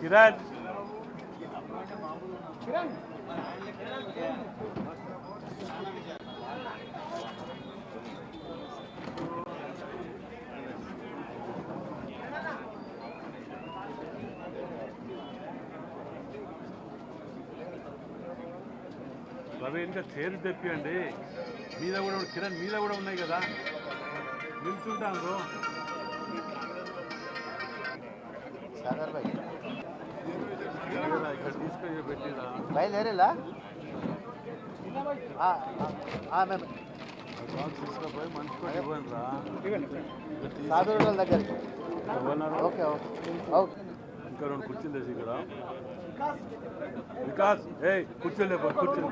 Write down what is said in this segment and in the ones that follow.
కిరణ్. రవి ఇంకా చైర్ తెప్పియండి. మీద కూడా కిరణ్ మీద కూడా ఉన్నాయి కదా. నిల్చుంటాను సాగర్ భాయ్ బయలుదేరేలా? మేము బాక్స్ తీసుకుపోయి మంచి పని ఇవ్వండి రా సాగర్ వాళ్ళ దగ్గరికి ఓకే ఓకే. ఓకే. ఇంకా రెండు కుర్చీలు వేసి ఇక్కడ. వికాస్ ఏ కుర్చీలు లేపో కుర్చీలు.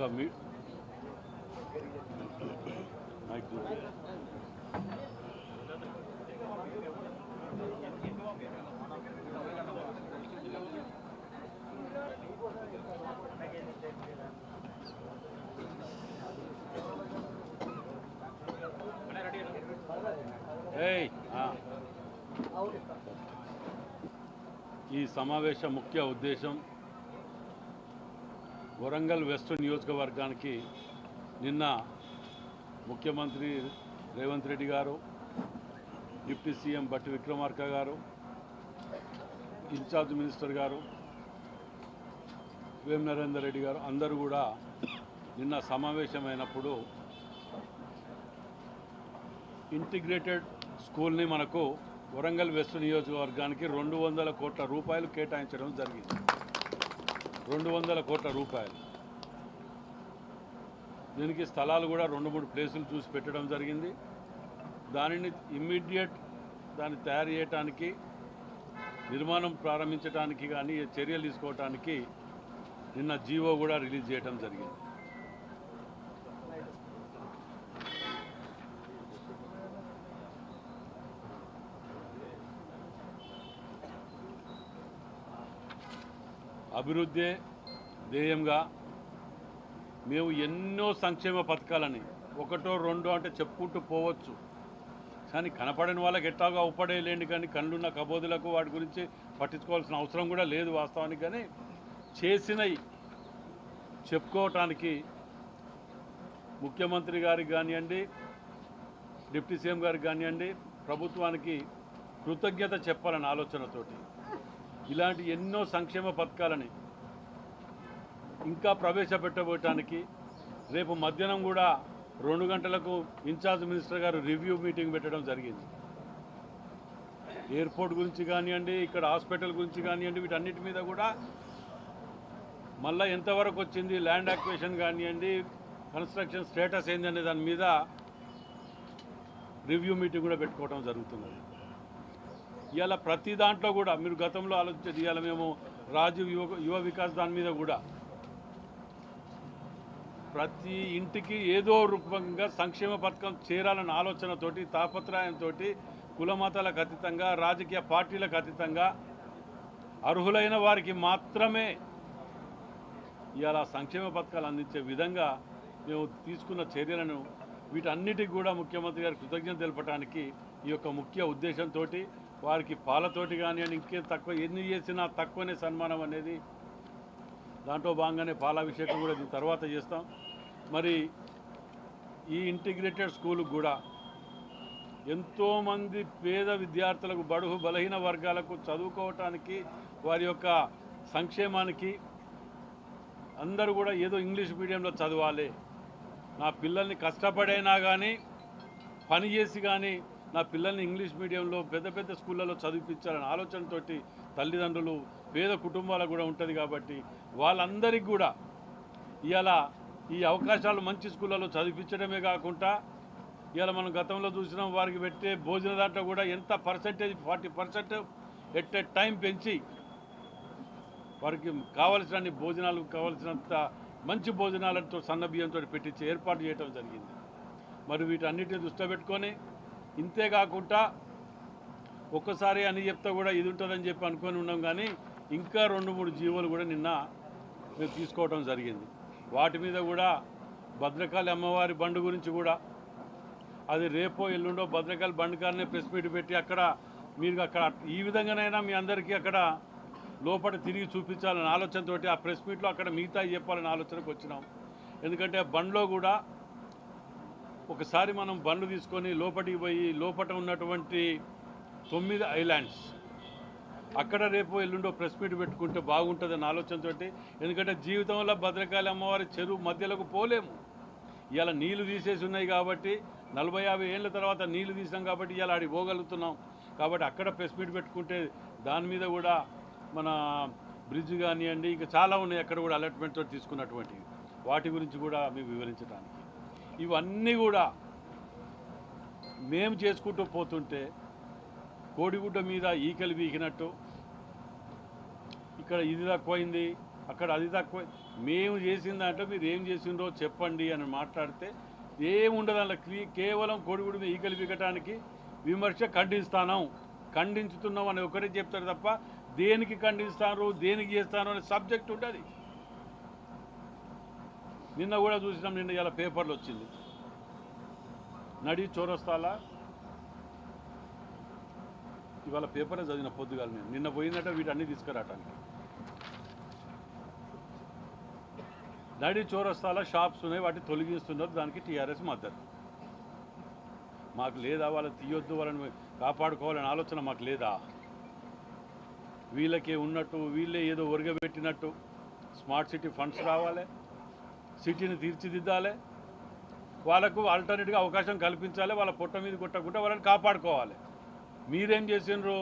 ఇంకా మీ మైక్ చూడు. ఏయ్, ఆ. ఈ సమావేశ ముఖ్య ఉద్దేశం వరంగల్ వెస్ట్ నియోజకవర్గానికి నిన్న ముఖ్యమంత్రి రేవంత్ రెడ్డి గారు డిప్యూటీ సీఎం బట్టి విక్రమార్క గారు ఇన్ఛార్జ్ మినిస్టర్ గారు వేం నరేందర్ రెడ్డి గారు అందరూ కూడా నిన్న సమావేశమైనప్పుడు ఇంటిగ్రేటెడ్ స్కూల్ని మనకు వరంగల్ వెస్ట్ నియోజకవర్గానికి రెండు వందల కోట్ల రూపాయలు కేటాయించడం జరిగింది. రెండు వందల కోట్ల రూపాయలు. దీనికి స్థలాలు కూడా రెండు మూడు ప్లేసులు చూసి పెట్టడం జరిగింది. దానిని ఇమ్మీడియట్ దాన్ని తయారు చేయటానికి నిర్మాణం ప్రారంభించడానికి కానీ చర్యలు తీసుకోవటానికి నిన్న జీవో కూడా రిలీజ్ చేయడం జరిగింది. అభివృద్ధే ధ్యేయంగా మేము ఎన్నో సంక్షేమ పథకాలని ఒకటో రెండో అంటే చెప్పుకుంటూ పోవచ్చు. కానీ కనపడని వాళ్ళకి ఎట్టాగా ఉప్పడేయలేండి కానీ కళ్ళున్న కబోదులకు వాటి గురించి పట్టించుకోవాల్సిన అవసరం కూడా లేదు వాస్తవానికి. కానీ చేసినవి చెప్పుకోవటానికి ముఖ్యమంత్రి గారికి కానివ్వండి డిప్యూటీ సీఎం గారికి కానివ్వండి ప్రభుత్వానికి కృతజ్ఞత చెప్పాలని ఆలోచనతోటి ఇలాంటి ఎన్నో సంక్షేమ పథకాలని ఇంకా ప్రవేశపెట్టబోయటానికి రేపు మధ్యాహ్నం కూడా రెండు గంటలకు ఇన్ఛార్జ్ మినిస్టర్ గారు రివ్యూ మీటింగ్ పెట్టడం జరిగింది. ఎయిర్పోర్ట్ గురించి కానివ్వండి ఇక్కడ హాస్పిటల్ గురించి కానివ్వండి వీటన్నిటి మీద కూడా మళ్ళీ ఎంతవరకు వచ్చింది ల్యాండ్ అక్వేషన్ కానివ్వండి కన్స్ట్రక్షన్ స్టేటస్ ఏంది అనే దాని మీద రివ్యూ మీటింగ్ కూడా పెట్టుకోవడం జరుగుతున్నది ఇవాళ ప్రతి దాంట్లో కూడా మీరు గతంలో ఆలోచించేది ఇవాళ మేము రాజీవ్ యువ యువ వికాస్ దాని మీద కూడా ప్రతి ఇంటికి ఏదో రూపంగా సంక్షేమ పథకం చేరాలన్న ఆలోచనతోటి తాపత్రయంతో కులమతాలకు అతీతంగా రాజకీయ పార్టీలకు అతీతంగా అర్హులైన వారికి మాత్రమే ఇలా సంక్షేమ పథకాలు అందించే విధంగా మేము తీసుకున్న చర్యలను వీటన్నిటికి కూడా ముఖ్యమంత్రి గారి కృతజ్ఞత తెలపడానికి ఈ యొక్క ముఖ్య ఉద్దేశంతో వారికి పాలతోటి కానీ అని ఇంకేం తక్కువ ఎన్ని చేసినా తక్కువనే సన్మానం అనేది. దాంట్లో భాగంగానే పాలాభిషేకం కూడా దీని తర్వాత చేస్తాం. మరి ఈ ఇంటిగ్రేటెడ్ స్కూల్కి కూడా ఎంతోమంది పేద విద్యార్థులకు బడుగు బలహీన వర్గాలకు చదువుకోవటానికి వారి యొక్క సంక్షేమానికి అందరూ కూడా ఏదో ఇంగ్లీష్ మీడియంలో చదవాలి. నా పిల్లల్ని కష్టపడైనా కానీ పని చేసి కానీ నా పిల్లల్ని ఇంగ్లీష్ మీడియంలో పెద్ద పెద్ద స్కూళ్ళలో చదివించాలనే ఆలోచనతోటి తల్లిదండ్రులు పేద కుటుంబాలకు కూడా ఉంటుంది కాబట్టి వాళ్ళందరికీ కూడా ఇలా ఈ అవకాశాలు మంచి స్కూళ్ళలో చదివించడమే కాకుండా ఇవాళ మనం గతంలో చూసినాం వారికి పెట్టే భోజన దాంట్లో కూడా ఎంత percentage forty percent at a time పెంచి వారికి కావలసిన భోజనాలు కావలసినంత మంచి భోజనాలతో సన్న బియ్యంతో పెట్టించి ఏర్పాటు చేయడం జరిగింది. మరి వీటన్నిటిని దృష్టిలో పెట్టుకొని ఇంతే కాకుండా ఒక్కసారి అని చెప్తా కూడా ఇది ఉంటుందని చెప్పి అనుకొని ఉన్నాం కానీ ఇంకా రెండు మూడు జీవోలు కూడా నిన్న మేము తీసుకోవడం జరిగింది. వాటి మీద కూడా భద్రకాళి అమ్మవారి బండ్ గురించి కూడా అది రేపో ఎల్లుండో భద్రకాళి బండ్ కారనే ప్రెస్ మీట్ పెట్టి అక్కడ మీరు అక్కడ ఈ విధంగానైనా మీ అందరికీ అక్కడ లోపల తిరిగి చూపించాలని ఆలోచనతోటి ఆ ప్రెస్ మీట్లో అక్కడ మిగతా చెప్పాలని ఆలోచనకు వచ్చినాం. ఎందుకంటే ఆ బండ్లో కూడా ఒకసారి మనం బండ్లు తీసుకొని లోపలికి పోయి లోపల ఉన్నటువంటి తొమ్మిది ఐలాండ్స్. అక్కడ రేపు ఎల్లుండో ప్రెస్ మీట్ పెట్టుకుంటే బాగుంటుందని ఆలోచనతో ఎందుకంటే జీవితంలో భద్రకాళి అమ్మవారి చెరువు మధ్యలోకి పోలేము. ఇలా నీళ్ళు తీసేసి ఉన్నాయి కాబట్టి నలభై యాభై ఏళ్ళ తర్వాత నీళ్ళు తీసాం కాబట్టి ఇలా ఆడికి పోగలుగుతున్నాం. కాబట్టి అక్కడ ప్రెస్ మీట్ పెట్టుకుంటే దాని మీద కూడా మన బ్రిడ్జ్ కానివ్వండి ఇంకా చాలా ఉన్నాయి అక్కడ కూడా అలర్ట్మెంట్తో తీసుకున్నటువంటివి. వాటి గురించి కూడా మీకు వివరించడానికి ఇవన్నీ కూడా మేము చేసుకుంటూ పోతుంటే కోడిగుడ్డ మీద ఈకలు బీకినట్టు ఇక్కడ ఇది తక్కువైంది అక్కడ అది తక్కువ మేము చేసిన దాంట్లో మీరు ఏం చేసిండ్రో చెప్పండి అని మాట్లాడితే ఏముండదు అందులో. కేవలం కోడిగుడి మీద ఈకలు బీకటానికి విమర్శ ఖండిస్తాను. ఖండించుతున్నాం అని ఒకరే చెప్తారు తప్ప దేనికి ఖండిస్తారు దేనికి చేస్తాను అనే సబ్జెక్ట్ ఉంటుంది నిన్న కూడా చూసినాం నిన్న ఇలా పేపర్లు వచ్చింది. నడి చోరస్తాల. ఇవాళ పేపరే చదివిన పొద్దుగాల నేను. నిన్న పోయిందట వీటన్నీ తీసుకురావటానికి. నడి చోరస్తాల షాప్స్ ఉన్నాయి వాటిని తొలగిస్తున్నారు దానికి టీఆర్ఎస్ మద్దతు. మాకు లేదా వాళ్ళని తీయొద్దు వాళ్ళని కాపాడుకోవాలనే ఆలోచన మాకు లేదా? వీళ్ళకే ఉన్నట్టు వీళ్ళే ఏదో ఒరగబెట్టినట్టు స్మార్ట్ సిటీ ఫండ్స్ రావాలి. సిటీని తీర్చిదిద్దాలి వాళ్ళకు ఆల్టర్నేట్గా అవకాశం కల్పించాలి వాళ్ళ పొట్ట మీద కొట్టకుండా వాళ్ళని కాపాడుకోవాలి. మీరేం చేసిండ్రు?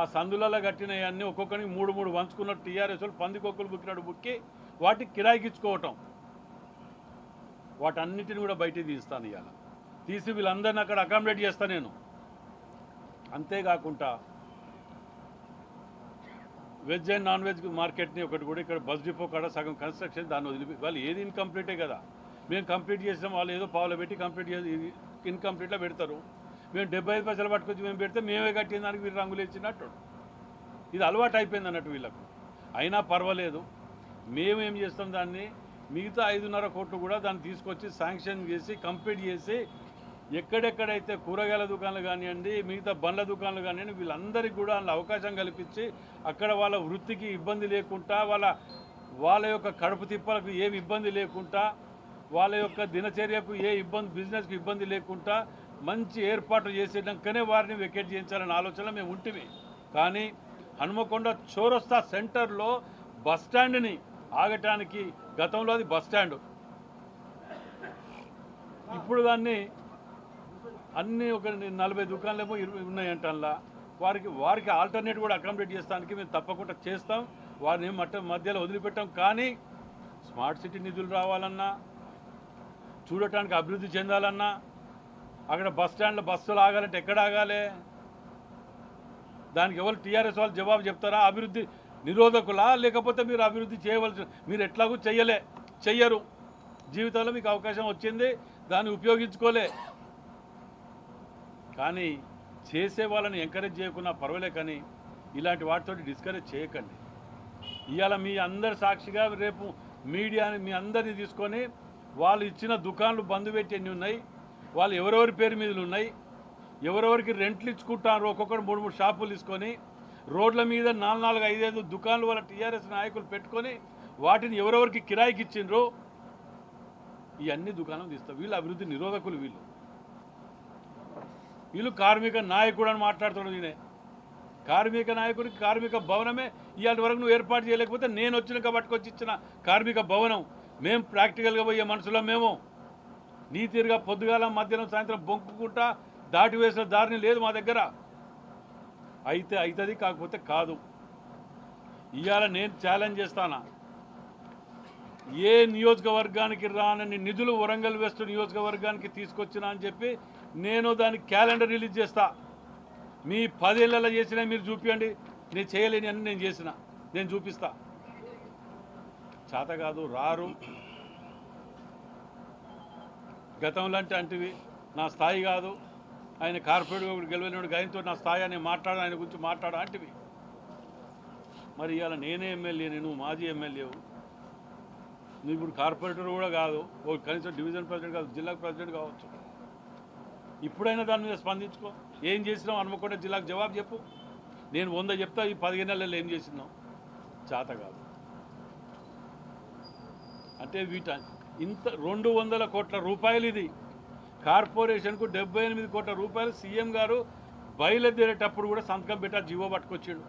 ఆ సందులలో కట్టినవన్నీ ఒక్కొక్కరికి మూడు మూడు వంచుకున్నట్టు టీఆర్ఎస్ వాళ్ళు పందికొక్కులు బుక్కినట్టు బుక్కి వాటికి కిరాయికిచ్చుకోవటం. వాటన్నిటిని కూడా బయటికి తీస్తాను ఇవాళ తీసి వీళ్ళందరిని అక్కడ అకామిడేట్ చేస్తాను నేను. అంతేకాకుండా వెజ్ అండ్ నాన్ వెజ్ మార్కెట్ని ఒకటి కూడా ఇక్కడ బస్ డిపో కాడ సగం కన్స్ట్రక్షన్ దాన్ని వదిలి వాళ్ళు ఏది ఇన్కంప్లీటే కదా. మేము కంప్లీట్ చేసినాం వాళ్ళు ఏదో పావులో పెట్టి కంప్లీట్ చేసి ఇన్కంప్లీట్లో పెడతారు. మేము డెబ్బై ఐదు పైసలు పట్టుకొచ్చి మేము పెడితే మేమే కట్టిన దానికి వీళ్ళు రంగులు ఇచ్చినట్టు. ఇది అలవాటు అయిపోయింది అన్నట్టు వీళ్ళకు. అయినా పర్వాలేదు. మేము ఏం చేస్తాం దాన్ని? మిగతా ఐదున్నర కోట్లు కూడా దాన్ని తీసుకొచ్చి శాంక్షన్ చేసి కంప్లీట్ చేసి ఎక్కడెక్కడైతే కూరగాయల దుకాణాలు కానివ్వండి మిగతా బండ్ల దుకాణాలు కానివ్వండి వీళ్ళందరికీ కూడా అవకాశం కల్పించి అక్కడ వాళ్ళ వృత్తికి ఇబ్బంది లేకుండా వాళ్ళ వాళ్ళ యొక్క కడుపు తిప్పలకు ఏమి ఇబ్బంది లేకుండా వాళ్ళ యొక్క దినచర్యకు ఏ ఇబ్బంది బిజినెస్కి ఇబ్బంది లేకుండా మంచి ఏర్పాట్లు చేసేటంకనే వారిని వెకేట్ చేయించాలనే ఆలోచన మేము ఉంటివి కానీ హనుమకొండ చోరస్తా సెంటర్లో బస్ స్టాండ్ని ఆగటానికి గతంలో అది బస్ స్టాండ్. ఇప్పుడు దాన్ని అన్ని ఒక నలభై దుకాణాలేమో ఇరవై ఉన్నాయంట వారికి వారికి ఆల్టర్నేట్ కూడా అకామిడేట్ చేస్తానికి మేము తప్పకుండా చేస్తాం. వారిని మట్ట మధ్యలో వదిలిపెట్టాం. కానీ స్మార్ట్ సిటీ నిధులు రావాలన్నా చూడటానికి అభివృద్ధి చెందాలన్నా అక్కడ బస్ స్టాండ్లో బస్సులు ఆగాలంటే ఎక్కడ ఆగాలి? దానికి ఎవరు టీఆర్ఎస్ వాళ్ళు జవాబు చెప్తారా? అభివృద్ధి నిరోధకులా? లేకపోతే మీరు అభివృద్ధి చేయవలసి మీరు ఎట్లాగూ చెయ్యలే చెయ్యరు. జీవితంలో మీకు అవకాశం వచ్చింది. దాన్ని ఉపయోగించుకోలే. కానీ చేసే వాళ్ళని ఎంకరేజ్ చేయకున్నా పర్వాలే కానీ ఇలాంటి వాటితో డిస్కరేజ్ చేయకండి. ఇవాళ మీ అందరి సాక్షిగా రేపు మీడియాని మీ అందరిని తీసుకొని వాళ్ళు ఇచ్చిన దుకాన్లు బంద్ పెట్టేవి ఉన్నాయి? వాళ్ళు ఎవరెవరి పేరు మీద ఉన్నాయి? ఎవరెవరికి రెంట్లు ఇచ్చుకుంటారు? ఒక్కొక్కరు మూడు మూడు షాపులు తీసుకొని రోడ్ల మీద నాలుగు నాలుగు ఐదైదు దుకాన్లు వాళ్ళ టీఆర్ఎస్ నాయకులు పెట్టుకొని వాటిని ఎవరెవరికి కిరాయికి ఇచ్చిండ్రో ఇవన్నీ దుకాణం తీస్తారు వీళ్ళు అభివృద్ధి నిరోధకులు వీళ్ళు. వీళ్ళు కార్మిక నాయకుడు అని మాట్లాడుతున్నాడు నేనే కార్మిక నాయకుడికి కార్మిక భవనమే ఇవాళ వరకు నువ్వు ఏర్పాటు చేయలేకపోతే నేను వచ్చినాక పట్టుకొచ్చి ఇచ్చిన కార్మిక భవనం. మేము ప్రాక్టికల్గా పోయే మనుషులం మేము. నీతిగా పొద్దుగాల మధ్యాహ్నం సాయంత్రం బొంకుకుంటా దాటి వేసిన దారిని లేదు మా దగ్గర. అయితే అవుతుంది కాకపోతే కాదు. ఇవాళ నేను ఛాలెంజ్ చేస్తానా? ఏ నియోజకవర్గానికి రానని నిధులు వరంగల్ వెస్ట్ నియోజకవర్గానికి తీసుకొచ్చినా అని చెప్పి నేను దాని క్యాలెండర్ రిలీజ్ చేస్తా. మీ పదేళ్ళలో చేసిన మీరు చూపించండి నేను చేయలేని అన్ని నేను చేసిన. నేను చూపిస్తా. చేత కాదు రారు. గతంలో అంటే అంటివి నా స్థాయి కాదు. ఆయన కార్పొరేట్ ఒకటి గెలవలేడు ఆయనతో నా స్థాయి అని మాట్లాడ ఆయన గురించి మాట్లాడ అంటివి. మరి ఇవాళ నేనే ఎమ్మెల్యే నేను మాజీ ఎమ్మెల్యేవు నువ్వు ఇప్పుడు కార్పొరేటర్ కూడా కాదు ఓ కనీసం డివిజన్ ప్రెసిడెంట్ కాదు జిల్లా ప్రెసిడెంట్ కావచ్చు. ఇప్పుడైనా దాని మీద స్పందించుకో. ఏం చేసినావు? హనుమకొండ జిల్లాకు జవాబు చెప్పు. నేను వంద చెప్తా ఈ పదిహేను నెలల్లో ఏం చేసినావు? చేత కాదు. అంటే వీట ఇంత రెండు వందల కోట్ల రూపాయలు ఇది. కార్పొరేషన్కు డెబ్బై ఎనిమిది కోట్ల రూపాయలు సీఎం గారు బయలుదేరేటప్పుడు కూడా సంతకం పెట్టా జీవో పట్టుకొచ్చాడు.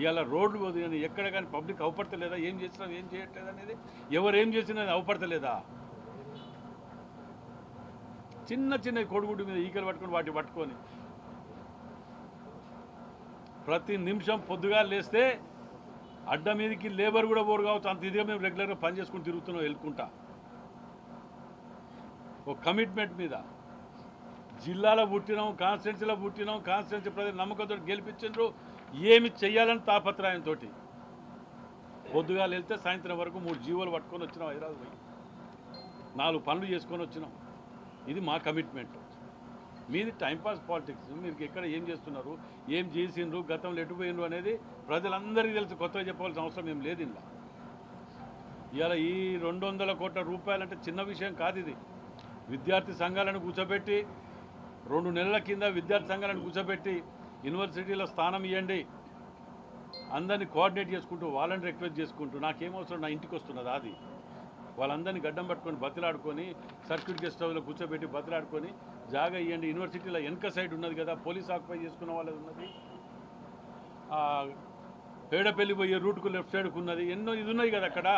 ఇవాళ రోడ్లు వదిలిన ఎక్కడ కానీ పబ్లిక్ అవపడతలేదా? ఏం చేసినా ఏం చేయట్లేదు అనేది? ఎవరు ఏం చేసినా అవపడతలేదా? చిన్న చిన్న కొడుగుడ్డు మీద ఈకలు పట్టుకొని వాటి పట్టుకొని ప్రతి నిమిషం పొద్దుగా లేస్తే అడ్డ మీదకి లేబర్ కూడా బోరు కావచ్చు. అంత ఇదిగా మేము రెగ్యులర్గా పని చేసుకుని తిరుగుతున్నాం వెళ్ళుకుంటా ఒక కమిట్మెంట్ మీద. జిల్లాలో పుట్టినాం కాన్స్టిట్యున్సీలో పుట్టినాం కాన్స్టిట్యున్సీ ప్రజలు నమ్మకంతో గెలిపించారు ఏమి చేయాలని తాపత్రయంతో పొద్దుగా వెళ్తే సాయంత్రం వరకు మూడు జీవోలు పట్టుకొని వచ్చినాం హైదరాబాద్ పోయి. నాలుగు పనులు చేసుకొని వచ్చినాం. ఇది మా కమిట్మెంట్ మీది టైంపాస్ పాలిటిక్స్ మీరు ఎక్కడ ఏం చేస్తున్నారు? ఏం చేసిండ్రు? గతంలో ఎటుపోయిండ్రు అనేది ప్రజలందరికీ తెలుసు. కొత్తగా చెప్పాల్సిన అవసరం ఏం లేదు ఇలా ఇవాళ ఈ రెండు వందల కోట్ల రూపాయలంటే చిన్న విషయం కాదు ఇది. విద్యార్థి సంఘాలను కూర్చోబెట్టి రెండు నెలల కింద విద్యార్థి సంఘాలను కూర్చోబెట్టి యూనివర్సిటీలో స్థానం ఇవ్వండి అందరినీ కోఆర్డినేట్ చేసుకుంటూ వాళ్ళని రిక్వెస్ట్ చేసుకుంటూ నాకేమవసరం నా ఇంటికి వస్తున్నది అది వాళ్ళందరినీ గడ్డం పట్టుకొని బతిలాడుకొని సర్క్యూట్ గెస్ట్ హౌస్లో కూర్చోబెట్టి బతిలాడుకొని జాగా ఇవ్వండి యూనివర్సిటీలో వెనక సైడ్ ఉన్నది కదా పోలీస్ ఆక్యుపై చేసుకున్న వాళ్ళది ఉన్నది. పేడపల్లి పోయే రూట్కు లెఫ్ట్ సైడ్కు ఉన్నది. ఎన్నో ఇది ఉన్నాయి కదా అక్కడ.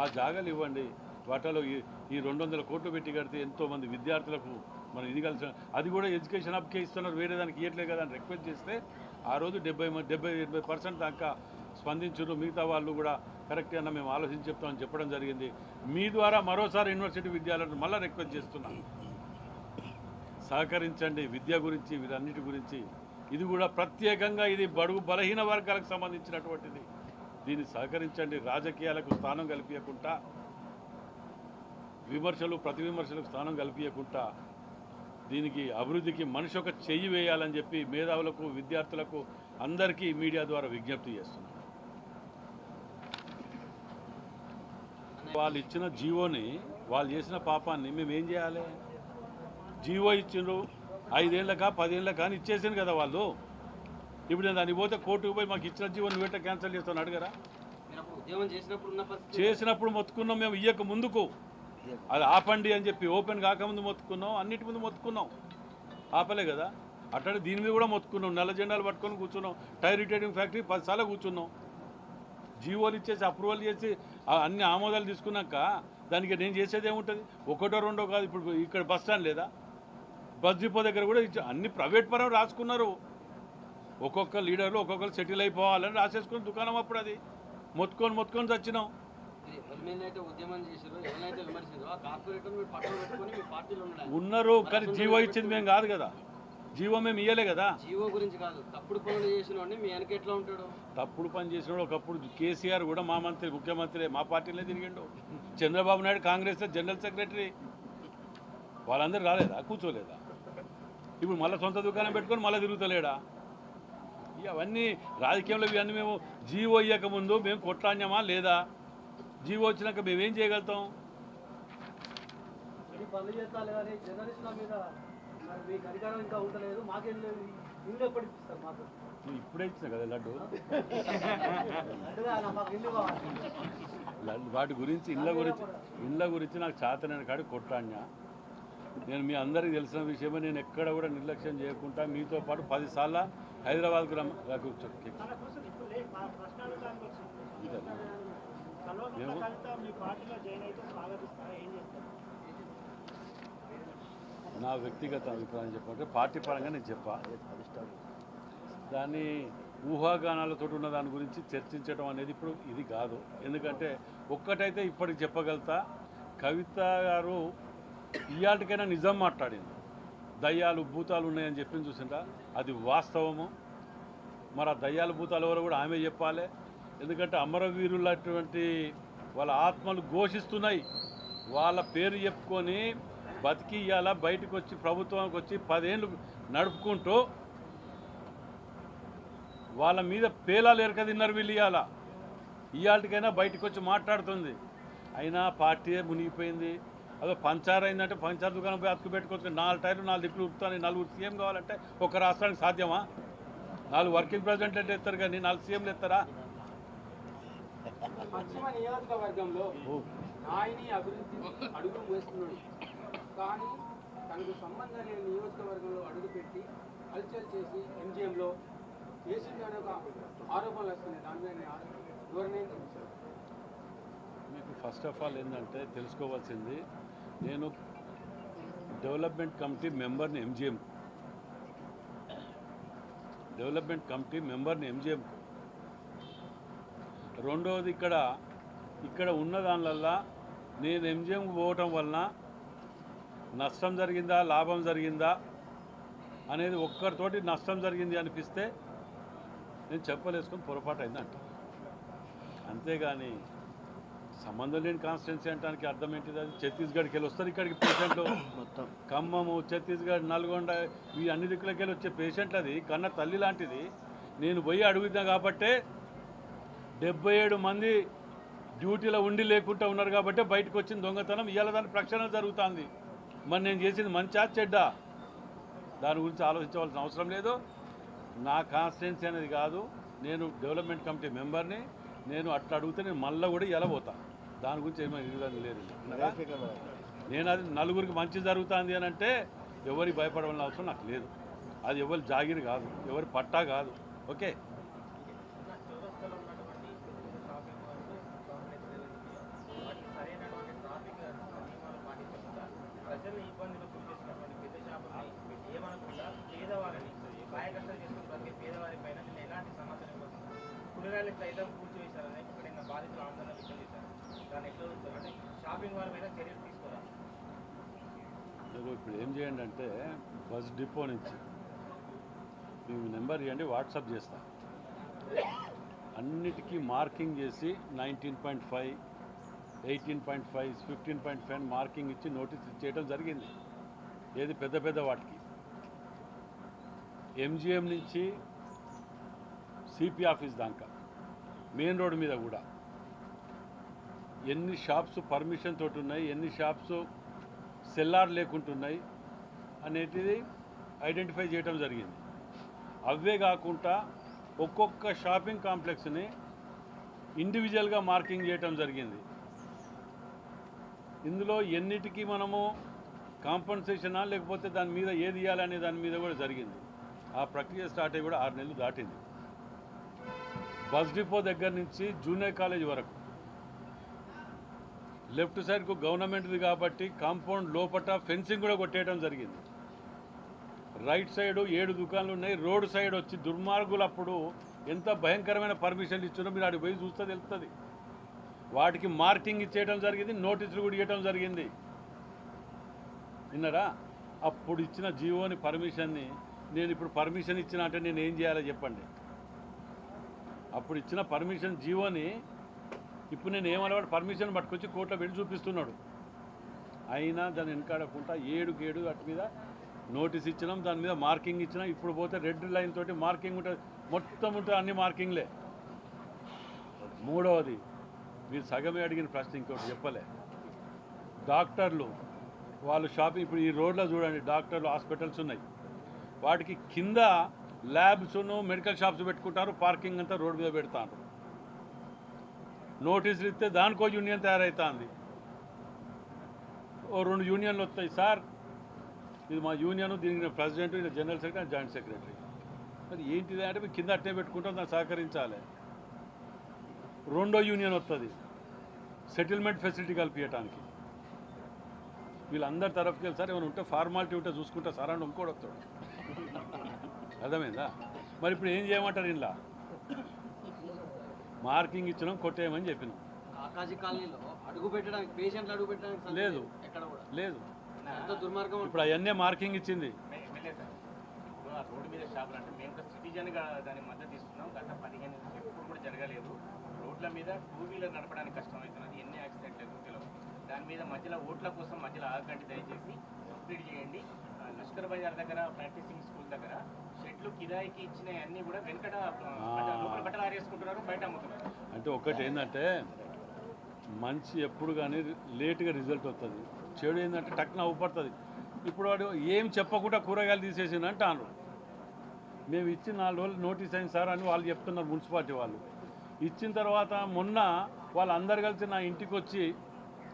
ఆ జాగాలు ఇవ్వండి. వాటిలో ఈ ఈ రెండు వందల కోట్లు పెట్టి కడితే ఎంతోమంది విద్యార్థులకు మనం ఇది కలిసి అది కూడా ఎడ్యుకేషన్ అప్కే ఇస్తున్నారు. వేరే దానికి ఇవ్వట్లేదు కదా అని రిక్వెస్ట్ చేస్తే ఆ రోజు డెబ్బై డెబ్బై ఎనభై పర్సెంట్ దాకా స్పందించారు మిగతా వాళ్ళు కూడా కరెక్ట్ అన్న మేము ఆలోచించి చెప్తామని చెప్పడం జరిగింది. మీ ద్వారా మరోసారి యూనివర్సిటీ విద్యాలయాలను మళ్ళీ రిక్వెస్ట్ చేస్తున్నాం. సహకరించండి విద్య గురించి వీరన్నిటి గురించి. ఇది కూడా ప్రత్యేకంగా ఇది బడుగు బలహీన వర్గాలకు సంబంధించినటువంటిది. దీన్ని సహకరించండి రాజకీయాలకు స్థానం కల్పించకుండా విమర్శలు ప్రతి విమర్శలకు స్థానం కల్పించకుండా దీనికి అభివృద్ధికి మనిషి ఒక చెయ్యి వేయాలని చెప్పి మేధావులకు విద్యార్థులకు అందరికీ మీడియా ద్వారా విజ్ఞప్తి చేస్తున్నాం. వాళ్ళు ఇచ్చిన జీవోని వాళ్ళు చేసిన పాపాన్ని మేము ఏం చేయాలి? జీవో ఇచ్చిండ్రు. ఐదేళ్ళకా పదేళ్ళకా అని ఇచ్చేసాను కదా వాళ్ళు. ఇప్పుడు నేను దానికి పోతే కోర్టుకు పోయి మాకు ఇచ్చిన జీవో నువ్వు ఎట్లా క్యాన్సిల్ చేస్తాను అడగరా? చేసినప్పుడు మొత్తుకున్నాం మేము ఇయ్యక ముందుకు. అది ఆపండి అని చెప్పి ఓపెన్ కాకముందు మొత్తుకున్నాం అన్నిటి ముందు మొత్తుకున్నాం. ఆపలే కదా. అట్లనే దీని మీద కూడా మొత్తుకున్నాం. నల్ల జెండాలు పట్టుకొని కూర్చున్నాం. టైర్ రిటైరింగ్ ఫ్యాక్టరీ పదిసార్లు కూర్చున్నాం. జీవోలు ఇచ్చేసి అప్రూవల్ చేసి అన్ని ఆమోదాలు తీసుకున్నాక దానికి నేను చేసేది ఏముంటుంది? ఒకటో రెండో కాదు ఇప్పుడు ఇక్కడ బస్ స్టాండ్ లేదా? బస్ డిపో దగ్గర కూడా ఇచ్చా- అన్ని ప్రైవేట్ పరం రాసుకున్నారు. ఒక్కొక్క లీడర్లు ఒక్కొక్కరు సెటిల్ అయిపోవాలని రాసేసుకుని దుకాణం అప్పుడు అది. మొత్తుకొని మొత్తుకొని చచ్చినాం. ఉన్నారు కానీ జీవో ఇచ్చింది మేము కాదు కదా. జీవో మేము ఇయ్యలే కదా. జీవో గురించి కాదు తప్పుడు పనులు చేసిన మీ వెనక ఎట్లా ఉంటాడు? తప్పుడు పని చేసినాడు ఒకప్పుడు కేసీఆర్ కూడా మా మంత్రి ముఖ్యమంత్రి మా పార్టీలో తిరిగిండు. Chandrababu Naidu Congress general secretary. వాళ్ళందరూ రాలేదా? కూర్చోలేదా? ఇప్పుడు మళ్ళీ సొంత దుకాణం పెట్టుకొని మళ్ళీ తిరుగుతలేడా? అవన్నీ రాజకీయంలో ఇవన్నీ మేము జీవో ఇయ్యక ముందు మేము కొట్లాడినామా లేదా? జీవో వచ్చినాక మేము ఏం చేయగలుగుతాం పనులు కానీ జర్నలిస్టుల మీద నువ్వు ఇప్పుడే ఇచ్చిన కదా లడ్డు? వాటి గురించి ఇళ్ళ గురించి ఇళ్ళ గురించి నాకు చాతనైన కాడి కొట్లాడినా నేను మీ అందరికీ తెలిసిన విషయమే నేను ఎక్కడ కూడా నిర్లక్ష్యం చేయకుండా మీతో పాటు పదిసార్లు హైదరాబాద్కు రమ్మ. మేము నా వ్యక్తిగత అభిప్రాయం చెప్పంటే పార్టీ పరంగా నేను చెప్పా. దాన్ని ఊహాగానాలతో ఉన్న దాని గురించి చర్చించడం అనేది ఇప్పుడు ఇది కాదు. ఎందుకంటే ఒక్కటైతే ఇప్పటికి చెప్పగలుగుతా కవిత గారు ఇయాటికైనా నిజం మాట్లాడింది. దయ్యాలు భూతాలు ఉన్నాయని చెప్పింది చూసిందా అది వాస్తవము. మరి ఆ దయ్యాలు భూతాలు ఎవరు కూడా ఆమె చెప్పాలి. ఎందుకంటే అమరవీరులటువంటి వాళ్ళ ఆత్మలు ఘోషిస్తున్నాయి. వాళ్ళ పేరు చెప్పుకొని బతికి ఇవాళ బయటకు వచ్చి ప్రభుత్వానికి వచ్చి పదేళ్ళు నడుపుకుంటూ వాళ్ళ మీద పేలాలు ఎరక తిన్నారు వీళ్ళు ఇవాళ ఇవాళకైనా బయటకు వచ్చి మాట్లాడుతుంది. అయినా పార్టీ మునిగిపోయింది. అదో పంచార్ అయిందంటే పంచార్ దుకాణం పోయి అతుకు పెట్టుకోవచ్చు నాలుగు టైర్లు నాలుగు దిక్కులు ఉరుకుతాను నలుగురు సీఎం కావాలంటే ఒక రాష్ట్రానికి సాధ్యమా? నాలుగు వర్కింగ్ ప్రెసిడెంట్లు అంటే ఎత్తారు కానీ నాలుగు సీఎంలు ఎత్తారా? పశ్చిమ నియోజకవర్గంలో నాయని అభివృద్ధి అడుగులు వేస్తున్నాడు కానీ తనకు సంబంధం లేని నియోజకవర్గంలో అడుగుపెట్టి కల్చర్ చేసి ఎంజిఎంలో చేసిందనే ఒక ఆరోపణలు వస్తున్నాయి. దాని మీద ధోరణి మీకు ఫస్ట్ ఆఫ్ ఆల్ ఏంటంటే తెలుసుకోవాల్సింది నేను development committee మెంబర్ని M G M. Development committee మెంబర్ని MGM. రెండవది ఇక్కడ ఇక్కడ ఉన్న దానిలల్లా నేను ఎంజిఎం పోవటం వలన నష్టం జరిగిందా లాభం జరిగిందా అనేది ఒక్కరితోటి నష్టం జరిగింది అనిపిస్తే నేను చెప్పలేసుకొని పొరపాటు అయిందంట అంతేగాని సంబంధం లేని కాన్స్టిట్యున్సీ అంటానికి అర్థం ఏంటిది? అది ఛత్తీస్గఢ్కి వెళ్ళి వస్తారు ఇక్కడికి పేషెంట్లు. మొత్తం. ఖమ్మము ఛత్తీస్గఢ్ నల్గొండ ఈ అన్ని దిక్కులకి వెళ్ళి వచ్చే పేషెంట్లు అది. కన్న తల్లి లాంటిది. నేను పోయి అడుగుతున్నా కాబట్టే డెబ్బై ఏడు మంది డ్యూటీలో ఉండి లేకుండా ఉన్నారు కాబట్టి బయటకు వచ్చిన దొంగతనం. ఇవాళ దాని ప్రక్షాళన జరుగుతుంది. మరి నేను చేసింది మంచా చెడ్డా? దాని గురించి ఆలోచించవలసిన అవసరం లేదు. నా కాన్స్టిట్యున్సీ అనేది కాదు. నేను డెవలప్మెంట్ కమిటీ మెంబర్ని నేను అట్లా అడిగితే నేను మళ్ళీ కూడా ఇలా దాని గురించి ఏమైనా ఇబ్బంది లేదు. నేను అది నలుగురికి మంచి జరుగుతుంది అని అంటే ఎవరికి భయపడవలసిన అవసరం నాకు లేదు. అది ఎవరి జాగిరి కాదు. ఎవరి పట్టా కాదు. ఓకే చౌరస్తాలో ఉన్నటువంటి షాపింగ్ మాల్స్ గవర్నమెంట్ వాటికి సరైనటువంటి ట్రాఫిక్ నియమాలు పాటించకుండా ప్రజల్ని ఇబ్బందులు గురి చేసినటువంటి పెద్ద షాపుల్ని ఏమనకుండా పేదవారిని కాయకష్టం చేసుకుని బతికే పేదవారి పైన నేను ఎలాంటి సమాచారం ఇవ్వకుండా కూరగాయలకు సైతం కూల్చివేశారని ఇక్కడ ఉన్న బాధితులు ఆందోళన వ్యక్తం చేశారు దాన్ని ఎట్లా చూస్తారు అంటే షాపింగ్ వారి మీద చర్యలు తీసుకోరా మీరు ఇప్పుడు ఏం చేయండి అంటే బస్ డిపో నుంచి మీ నెంబర్ ఇవ్వండి వాట్సాప్ చేస్తా. అన్నిటికీ మార్కింగ్ చేసి nineteen point five eighteen point five fifteen point five marking ఇచ్చి నోటీస్ ఇచ్చేయడం జరిగింది. ఏది పెద్ద పెద్ద వాటికి. ఎంజిఎం నుంచి సిపి ఆఫీస్ దాకా మెయిన్ రోడ్ మీద కూడా. ఎన్ని షాప్స్ పర్మిషన్ తోటి ఉన్నాయి ఎన్ని షాప్స్ సెల్లార్ లేకుంటున్నాయి అనేటిది ఐడెంటిఫై చేయడం జరిగింది. అవే కాకుండా ఒక్కొక్క షాపింగ్ కాంప్లెక్స్ని ఇండివిజువల్గా మార్కింగ్ చేయటం జరిగింది. ఇందులో ఎన్నిటికీ మనము కాంపన్సేషనా లేకపోతే దాని మీద ఏది ఇవ్వాలనే దాని మీద కూడా జరిగింది. ఆ ప్రక్రియ స్టార్ట్ అయ్యి కూడా ఆరు నెలలు దాటింది. బస్ డిపో దగ్గర నుంచి జూనియర్ కాలేజ్ వరకు లెఫ్ట్ సైడ్కు గవర్నమెంట్ది కాబట్టి కాంపౌండ్ లోపట ఫెన్సింగ్ కూడా కొట్టేయడం జరిగింది. రైట్ సైడ్ ఏడు దుకాణాలు ఉన్నాయి. రోడ్ సైడ్ వచ్చి దుర్మార్గులు అప్పుడు ఎంత భయంకరమైన పర్మిషన్లు ఇచ్చారో మీరు ఆడికి పోయి చూస్తే తెలుస్తుంది వాటికి మార్కింగ్ ఇచ్చేయడం జరిగింది. నోటీసులు కూడా ఇవ్వడం జరిగింది. విన్నారా? అప్పుడు ఇచ్చిన జీవోని పర్మిషన్ని నేను ఇప్పుడు పర్మిషన్ ఇచ్చిన అంటే నేను ఏం చేయాలో చెప్పండి. అప్పుడు ఇచ్చిన పర్మిషన్ జీవోని ఇప్పుడు నేను ఏమన్నవాడు పర్మిషన్ పట్టుకొచ్చి కోర్టులో వెళ్ళి చూపిస్తున్నాడు. అయినా దాన్ని వెనకాడకుండా ఏడు వాటి మీద నోటీస్ ఇచ్చినాం దాని మీద మార్కింగ్ ఇచ్చినాం. ఇప్పుడు పోతే రెడ్ లైన్ తోటి మార్కింగ్ ఉంటుంది. మొత్తం ఉంటుంది అన్ని మార్కింగ్లే. మూడవది మీరు సగమే అడిగిన ప్రశ్న ఇంకోటి చెప్పలే. డాక్టర్లు వాళ్ళు షాపింగ్ ఇప్పుడు ఈ రోడ్లో చూడండి డాక్టర్లు హాస్పిటల్స్ ఉన్నాయి. వాటికి కింద ల్యాబ్స్ను మెడికల్ షాప్స్ పెట్టుకుంటారు పార్కింగ్ అంతా రోడ్డు మీద పెడతారు నోటీసులు ఇస్తే దానికో యూనియన్ తయారవుతుంది ఓ రెండు యూనియన్లు వస్తాయి. సార్ ఇది మా యూనియన్ దీనికి ప్రెసిడెంట్ ఇది జనరల్ సెక్రటరీ జాయింట్ సెక్రటరీ. మరి ఏంటిది అంటే మేము కింద అట్టే పెట్టుకుంటాం దాన్ని సహకరించాలి. రెండో యూనియన్ వస్తుంది సెటిల్మెంట్ ఫెసిలిటీ కల్పించడానికి వీళ్ళందరి తరఫుకి వెళ్ళి సార్ ఏమైనా ఉంటే ఫార్మాలిటీ ఉంటే చూసుకుంటా సార్ అని ఇంకోటి వస్తాడు. అర్థమైందా? మరి ఇప్పుడు ఏం చేయమంటారు ఇలా మార్కింగ్ ఇచ్చినాం కొట్టేయమని చెప్పినాం. కాకాజీ కాలనీలో అడుగు పెట్టడానికి పేషెంట్లు అడుగు పెట్టడానికి లేదు. ఎక్కడ కూడా? లేదు. ఎంత దుర్మార్గం ఇప్పుడు అవన్నీ మార్కింగ్ ఇచ్చింది. రోడ్డు మీద షాపులు అంటే మేము కూడా సిటిజన్గా దాని మద్దతు ఇస్తున్నాం గత పదిహేను నుంచి ఎప్పుడు కూడా జరగలేదు. రోడ్ల మీద టూ వీలర్ నడపడానికి కష్టమవుతున్నది ఎన్ని యాక్సిడెంట్లు ఎదురు తెలియదు దాని మీద మధ్యలో ఓట్ల కోసం మధ్యలో ఆగకండి దయచేసి. కంప్లీట్ చేయండి. లష్కర్ బజార్ దగ్గర ప్రాక్టీసింగ్ స్కూల్ దగ్గర షెడ్లు కిరాయికి ఇచ్చిన అన్ని కూడా వెనకట లోపల బట్టలు ఆరేసుకుంటున్నారు బయట అమ్ముతున్నారు. అంటే ఒకటి ఏంటంటే మంచి ఎప్పుడు కానీ లేట్గా రిజల్ట్ వస్తుంది చెడు ఏంటంటే టక్కున అవుపడుతుంది. ఇప్పుడు వాడు ఏం చెప్పకుండా కూరగాయలు తీసేసిండు అంటాను మేము ఇచ్చి నాలుగు రోజులు నోటీస్ అయింది సార్ అని వాళ్ళు చెప్తున్నారు మున్సిపాలిటీ వాళ్ళు. ఇచ్చిన తర్వాత మొన్న వాళ్ళందరు కలిసి నా ఇంటికి వచ్చి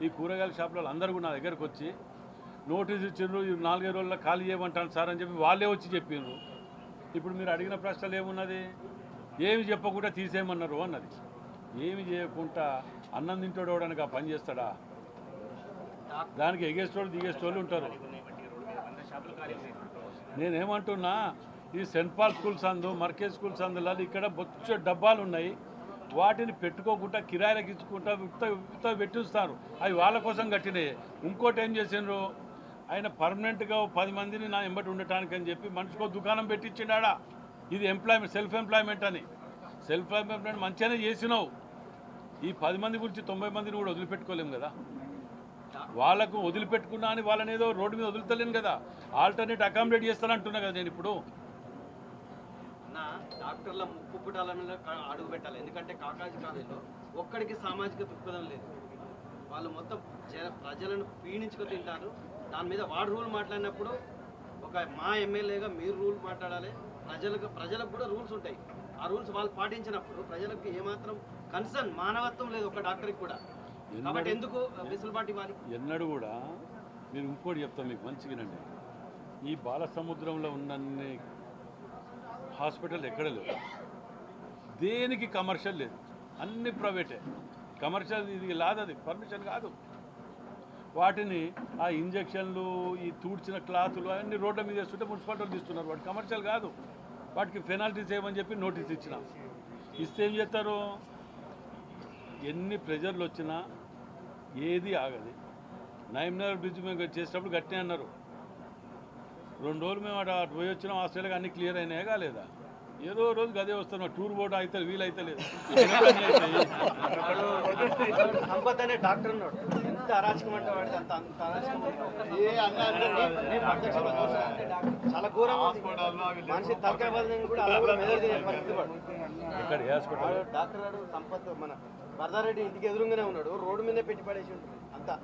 ఈ కూరగాయల షాపులో అందరూ కూడా నా దగ్గరకు వచ్చి నోటీస్ ఇచ్చిండ్రు నాలుగైదు రోజుల్లో ఖాళీ చేయమంటాను సార్ అని చెప్పి వాళ్ళే వచ్చి చెప్పిండ్రు ఇప్పుడు మీరు అడిగిన ప్రశ్నలు ఏమున్నది? ఏమి చెప్పకుండా తీసేయమన్నారు అన్నది. ఏమి చేయకుండా అన్నం తింటాడు అవడానికి ఆ పని చేస్తాడా? దానికి ఎగేస్తోళ్ళు దిగేస్తోళ్ళు ఉంటారు. నేనేమంటున్నా ఈ సెంట్ పాల్ స్కూల్స్ అందు మర్కేజ్ స్కూల్స్ అందులో ఇక్కడ బొచ్చ డబ్బాలు ఉన్నాయి. వాటిని పెట్టుకోకుండా కిరాయిలకు ఇచ్చుకుంటా ఉత్త ఉత్త పెట్టిస్తారు. అవి వాళ్ళ కోసం కట్టినాయి. ఇంకోటి ఏం చేసిండ్రు? ఆయన పర్మనెంట్గా పది మందిని నా ఎంబటి ఉండటానికి అని చెప్పి మనిషికో దుకాణం పెట్టించిండాడా ఇది ఎంప్లాయ్మెంట్ సెల్ఫ్ ఎంప్లాయ్మెంట్ అని. సెల్ఫ్ ఎంప్లాయ్మెంట్ మంచిగానే చేసినావు. ఈ పది మంది గురించి తొంభై మందిని కూడా వదిలిపెట్టుకోలేము కదా. వాళ్ళకు వదిలిపెట్టుకున్నా అని వాళ్ళని ఏదో రోడ్డు మీద వదులుతలేను కదా. ఆల్టర్నేట్ అకామిడేట్ చేస్తానంటున్నా కదా నేను ఇప్పుడు. నా డాక్టర్ల ముక్కు పుటాల మీద అడుగు పెట్టాలి. ఎందుకంటే కాకాజీ కాలేజీలో ఒక్కడికి సామాజిక దృక్పథం లేదు. వాళ్ళు మొత్తం ప్రజలను పీడించుకు తింటారు. దాని మీద వాడు రూల్ మాట్లాడినప్పుడు ఒక మా ఎమ్మెల్యేగా మీరు రూల్ మాట్లాడాలి. ప్రజలకు ప్రజలకు కూడా రూల్స్ ఉంటాయి. ఆ రూల్స్ వాళ్ళు పాటించినప్పుడు ప్రజలకు ఏమాత్రం కన్సర్న్ మానవత్వం లేదు ఒక డాక్టర్కి కూడా. కాబట్టి ఎందుకు వెసులుబాటు ఇవ్వాలి? ఎన్నడూ కూడా మీరు ఇంకోటి చెప్తాను మీకు మంచిగానండి ఈ బాల సముద్రంలో ఉన్నన్ని హాస్పిటల్ ఎక్కడ లేవు. దేనికి కమర్షియల్ లేదు. అన్ని ప్రైవేటే. కమర్షియల్ ఇది లాదు అది పర్మిషన్ కాదు. వాటిని ఆ ఇంజక్షన్లు ఈ తూడ్చిన క్లాతులు అవన్నీ రోడ్ల మీద వేస్తుంటే మున్సిపాలిటీ తీస్తున్నారు. వాటి కమర్షియల్ కాదు. వాటికి పెనాల్టీస్ ఏమని చెప్పి నోటీస్ ఇచ్చిన. ఇస్తే ఏం చేస్తారు? ఎన్ని ప్రెజర్లు వచ్చినా ఏది ఆగదు. నైమ్నగర్ బ్రిడ్జ్ మేము చేసేటప్పుడు గట్టినే అన్నారు. రెండు రోజులు మేము అటు అటు పోయి వచ్చినాం ఆస్ట్రేలియాకి అన్ని క్లియర్ అయినాయా కాలేదా? ఏదో రోజు గదే వస్తున్నాం. టూర్ బోర్డు అయితే వీలైతే లేదు. ఎంత అరాచకం అంటే అంత అంత అరాచకం ప్రత్యక్షంగా. చాలా. మనిషి తలకాయ కూడా అలా కూడా మెదడు తినే పరిస్థితి వాడు. ఎక్కడ? ఏ హాస్పిటల్ వాడు డాక్టర్ గారు సంపత్ మన వరదారెడ్డి ఇంటికి ఎదురుగానే ఉన్నాడు. రోడ్డు మీదే పెట్టి పడేసి ఉంటుంది అంతా.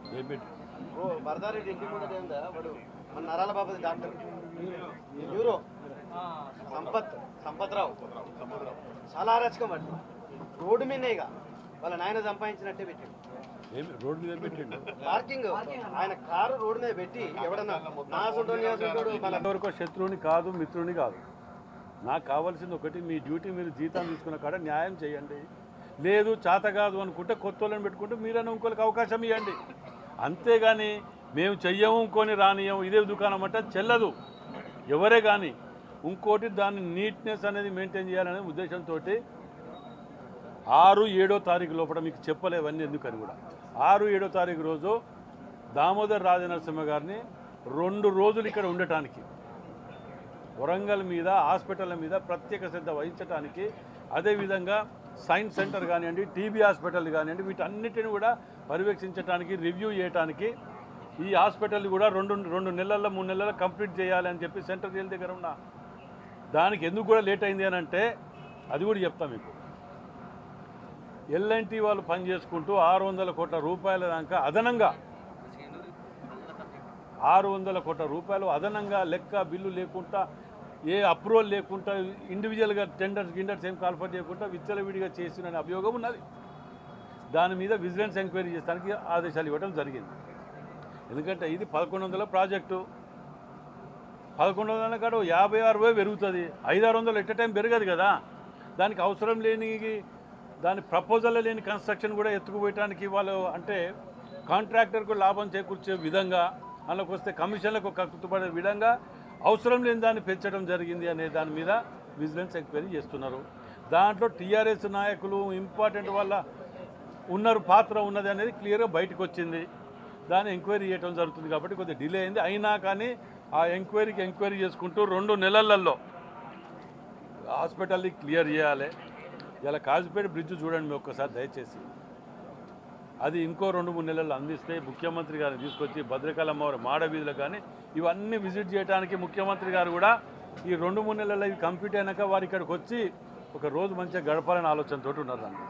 ఓ వరదారెడ్డి ఇంటి ముందర ఏందా? వాడు మన నరాల బాబుది డాక్టర్. న్యూరో సంపత్ సంపత్ రావు. చాలా అరాచకం వాడు రోడ్డు మీదే ఇక. వాళ్ళ నాయన సంపాదించినట్టే పెట్టాడు. రోడ్డు మీద పెట్టిండు? పార్కింగ్. ఆయన కారు రోడ్డు మీద పెట్టి ఎవడన్నా నా సొంత నియోజకవర్గం మన ఎవరికో శత్రువుని కాదు మిత్రుని కాదు. నాకు కావాల్సింది ఒకటి మీ డ్యూటీ మీరు జీతం తీసుకున్న కాడ న్యాయం చేయండి. లేదు చేత కాదు అనుకుంటే కొత్త వాళ్ళని పెట్టుకుంటే మీరైనా ఇంకోరికి అవకాశం ఇవ్వండి. అంతేగాని మేము చెయ్యము ఇంకొని రానియము ఇదే దుకాణం అంటే చెల్లదు. ఎవరే కానీ ఇంకోటి దాని నీట్నెస్ అనేది మెయింటైన్ చేయాలనే ఉద్దేశంతో ఆరు ఏడో తారీఖు లోపల మీకు చెప్పలేవన్నీ ఎందుకని కూడా. ఆరు ఏడో తారీఖు రోజు దామోదర్ రాజనరసింహ గారిని రెండు రోజులు ఇక్కడ ఉండటానికి వరంగల్ మీద హాస్పిటల్ మీద ప్రత్యేక శ్రద్ధ వహించడానికి అదేవిధంగా సైన్స్ సెంటర్ కానివ్వండి టీబీ హాస్పిటల్ కానివ్వండి వీటన్నిటిని కూడా పర్యవేక్షించడానికి రివ్యూ చేయడానికి ఈ హాస్పిటల్ కూడా రెండు రెండు నెలల్లో మూడు నెలల్లో కంప్లీట్ చేయాలి అని చెప్పి సెంటర్ జైలు దగ్గర ఉన్న దానికి ఎందుకు కూడా లేట్ అయింది అని అంటే అది కూడా చెప్తాం మీకు. ఎల్ఎన్టీ వాళ్ళు పని చేసుకుంటూ ఆరు వందల కోట్ల రూపాయల దాకా అదనంగా ఆరు వందల కోట్ల రూపాయలు అదనంగా లెక్క బిల్లు లేకుండా ఏ అప్రూవల్ లేకుండా ఇండివిజువల్గా టెండర్స్ గిండర్స్ ఏం కాల్ఫర్ చేయకుండా విచ్చలవిడిగా చేసిన అభియోగం ఉన్నది. దాని మీద విజిలెన్స్ ఎంక్వైరీ చేస్తానికి ఆదేశాలు ఇవ్వడం జరిగింది. ఎందుకంటే ఇది పదకొండు వందల ప్రాజెక్టు. పదకొండు వందల కాడ యాభై ఆరు పెరుగుతుంది. ఐదు ఆరు వందలు ఎట్ టైం పెరగదు కదా. దానికి అవసరం లేని దాని ప్రపోజల్ లేని కన్స్ట్రక్షన్ కూడా ఎత్తుకుపోయటానికి వాళ్ళు అంటే కాంట్రాక్టర్కు లాభం చేకూర్చే విధంగా అందులోకి వస్తే కమిషన్లకు కక్కుతుపడే విధంగా అవసరం లేని దాన్ని పెంచడం జరిగింది అనే దాని మీద విజిలెన్స్ ఎంక్వైరీ చేస్తున్నారు. దాంట్లో టీఆర్ఎస్ నాయకులు ఇంపార్టెంట్ వల్ల ఉన్నారు పాత్ర ఉన్నది అనేది క్లియర్గా బయటకు వచ్చింది. దాన్ని ఎంక్వైరీ చేయడం జరుగుతుంది కాబట్టి కొద్దిగా డిలే అయింది. అయినా కానీ ఆ ఎంక్వైరీకి ఎంక్వైరీ చేసుకుంటూ రెండు నెలలలో హాస్పిటల్ని క్లియర్ చేయాలి. ఇలా కాజుపేట బ్రిడ్జ్ చూడండి మీరు ఒక్కసారి దయచేసి. అది ఇంకో రెండు మూడు నెలలు అందిస్తే ముఖ్యమంత్రి గారిని తీసుకొచ్చి భద్రకాళమ్మ వారి మాడ వీధులు కానీ ఇవన్నీ విజిట్ చేయడానికి ముఖ్యమంత్రి గారు కూడా ఈ రెండు మూడు నెలల్లో ఇది కంప్లీట్ అయినాక వారు ఇక్కడికి వచ్చి ఒక రోజు మంచిగా గడపాలనే ఆలోచనతోటి ఉన్నారు దాన్ని.